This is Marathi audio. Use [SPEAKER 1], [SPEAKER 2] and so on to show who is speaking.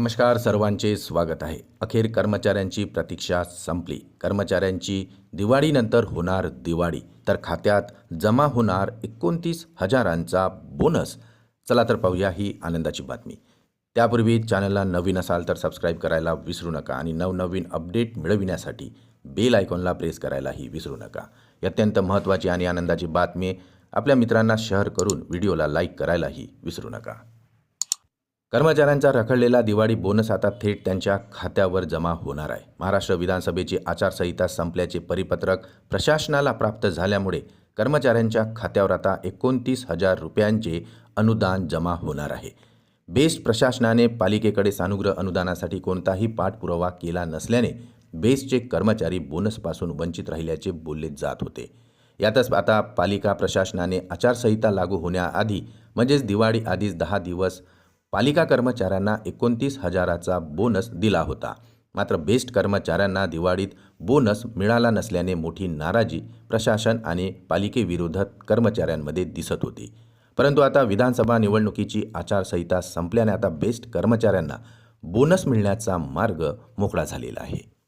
[SPEAKER 1] नमस्कार सर्वांचे स्वागत आहे. अखेर कर्मचाऱ्यांची प्रतीक्षा संपली. कर्मचाऱ्यांची दिवाळीनंतर होणार दिवाळी. तर खात्यात जमा होणार एकोणतीस हजारांचा बोनस. चला तर पाहूया ही आनंदाची बातमी. त्यापूर्वी चॅनलला नवीन असाल तर सबस्क्राईब करायला विसरू नका आणि नवनवीन अपडेट मिळविण्यासाठी बेल आयकॉनला प्रेस करायलाही विसरू नका. ही अत्यंत महत्त्वाची आणि आनंदाची बातमी आपल्या मित्रांना शेअर करून व्हिडिओला लाईक करायलाही विसरू नका. कर्मचाऱ्यांचा रखडलेला दिवाळी बोनस आता थेट त्यांच्या खात्यावर जमा होणार आहे. महाराष्ट्र विधानसभेची आचारसंहिता संपल्याचे परिपत्रक प्रशासनाला प्राप्त झाल्यामुळे कर्मचाऱ्यांच्या खात्यावर आता एकोणतीस हजार रुपयांचे अनुदान जमा होणार आहे. बेस्ट प्रशासनाने पालिकेकडे सानुग्रह अनुदानासाठी कोणताही पाठपुरावा केला नसल्याने बेस्टचे कर्मचारी बोनसपासून वंचित राहिल्याचे बोलले जात होते. यातच आता पालिका प्रशासनाने आचारसंहिता लागू होण्याआधी म्हणजेच दिवाळी आधीच दहा दिवस पालिका कर्मचाऱ्यांना एकोणतीस हजाराचा बोनस दिला होता. मात्र बेस्ट कर्मचाऱ्यांना दिवाळीत बोनस मिळाला नसल्याने मोठी नाराजी प्रशासन आणि पालिकेविरोधात कर्मचाऱ्यांमध्ये दिसत होती. परंतु आता विधानसभा निवडणुकीची आचारसंहिता संपल्याने आता बेस्ट कर्मचाऱ्यांना बोनस मिळण्याचा मार्ग मोकळा झालेला आहे.